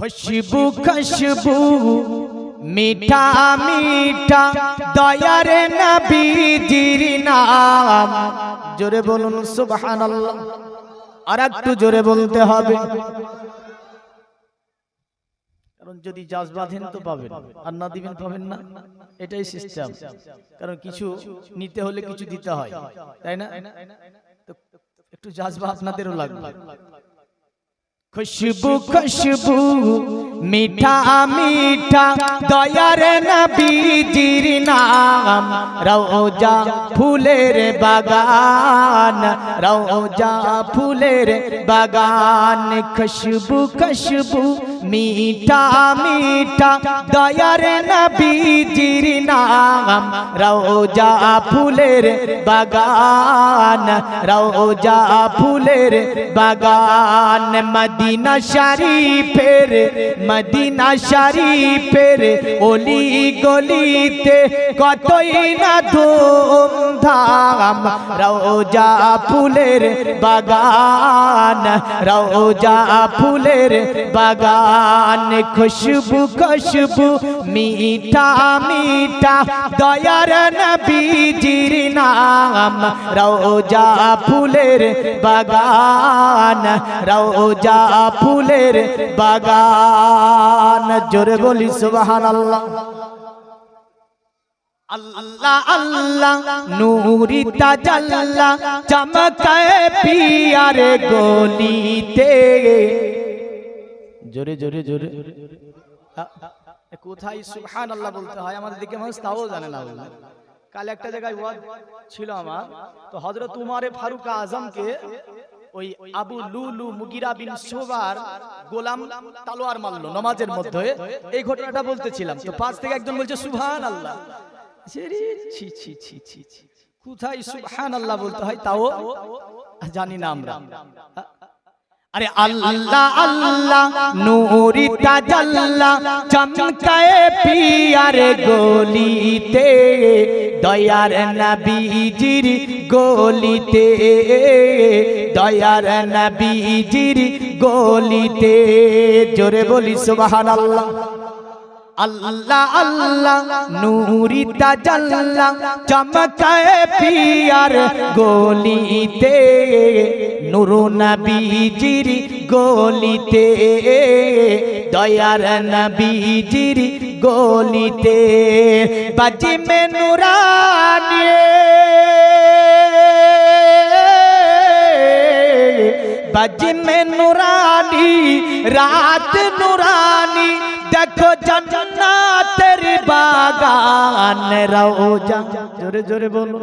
খুশবু খুশবু মিঠা মিঠা দয়ার নবীজির নাম। জোরে বলুন সুবহানাল্লাহ। আর একটু জোরে বলতে হবে। কারণ যদি জাজ বাঁধেন তো পাবেন আর না দিবেন পাবেন না। এটাই সিস্টেম কারণ কিছু নিতে হলে কিছু দিতে হয় তাই না? একটু জাজবা আপনাদেরও লাগবে। খুশবু খুশবু মিঠা মিঠা দয়ার নবীজির নাম। রওজা ফুলের বাগান রওজা ফুলের বাগান। খুশবু খুশবু মিঠা মিঠা, দয়ার নবীজির নাম। রওজা ফুলের বাগান, রওজা ফুলের বাগান। মদিনা শরীফের মদিনা শরীফের অলি গলিতে কতই না ধুমধাম রওজা ফুলের বাগান রওজা ফুলের বাগান খুশবু খুশবু মিঠা মিঠা দয়ার নবীজির নাম রওজা ফুলের বাগান রওজা ফুলের বাগান জোরে বলি সুবহানাল্লাহ জোরে জোরে জোরে কোথায়? সুবহান আল্লাহ বলতে হয়। আমাদের দিকে মানুষ তাও জানে না কাল একটা জায়গায় ছিল আমার। তো হযরত উমারে ফারুক আজমকে ওই আবু লুলু মুগিরা বিন সোবার গোলাম তালোয়ার মারলো নমাজের মধ্যে। এই ঘটনাটা বলতেছিলাম। তো পাশ থেকে একজন বলছে সুবহান আল্লাহ ছি ছি ছি ছি ছি ছি। কোথায় সুবহান আল্লাহ বলতে হয় তাও? জানি না আমরা। আরে আল্লাহ আল্লাহ নূরি তাজাল্লা চমকায় পিয়ারে গলিতে দয়ার নবীজির গলিতে দয়ার নবীজির গলিতে। জোরে বলি সুবহানাল্লাহ। আল্লাহ আল্লাহ আল্লাহ, নুরি তাজাল্লা চমকায় পিয়ার গলিতে। নুরু নবীজির গলিতে, দয়ার নবীজির গলিতে। বাজি মে নুরানে বাজি মে নুরানি রাত নুরানি দেখো জান্নাতের বাগান রওজা জোরে জোরে বলো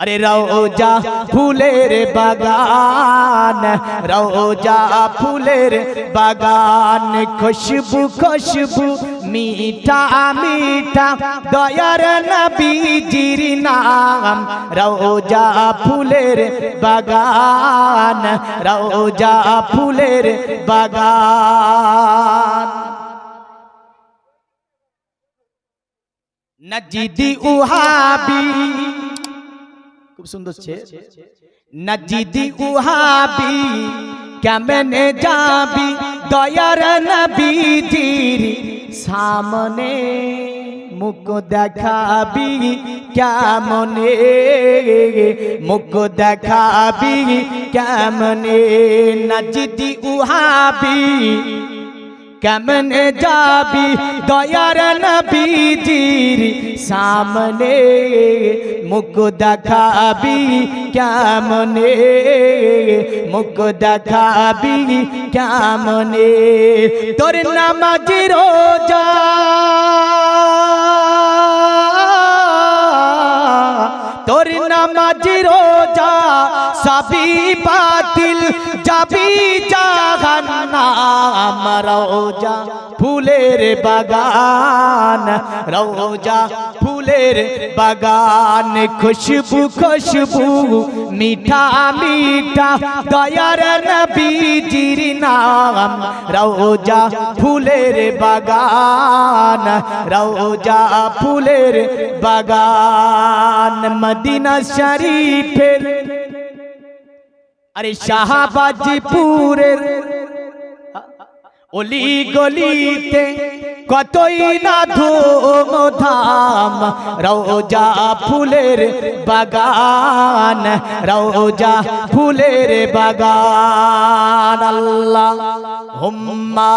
আরে রওজা ফুলের বাগান রওজা ফুলের বাগান খুশবু খুশবু मीठा मीठा दयार नबीजिर नाम रोजा फूलेर बागान रोजा फूलेर बागान নজিদি উহাবি খুব সুন্দর ছে নজিদি উহাবি কেমনে যাবি দয়ার নবীজির সামনে মুখ দেখাবি কেমনে? মুখ দেখাবি কেমনে? নজিদি উহাবি কেমনে যাবি? দয়ার নবীজির সামনে মুখ দেখাবি কেমনে? মুখ দেখাবি কেমনে? তোর নামাজ রোজা। তোর নামাজ রোজা, সবই বাতিল, যাবি জাহান্নাম রোজা ফুলের বাগান। রোজা ফুলের বাগান, খুশবু খুশবু, মিঠা মিঠা, দয়ার নবীজির নাম। রোজা ফুলের বাগান রোজা ফুলের বাগান। মদিনা শরীফের আরে শাহবাজপুরের অলি গলিতে কতই না ধুম ধাম রওজা ফুলের বাগান রওজা ফুলের বাগান আল্লাহ হুম্মা।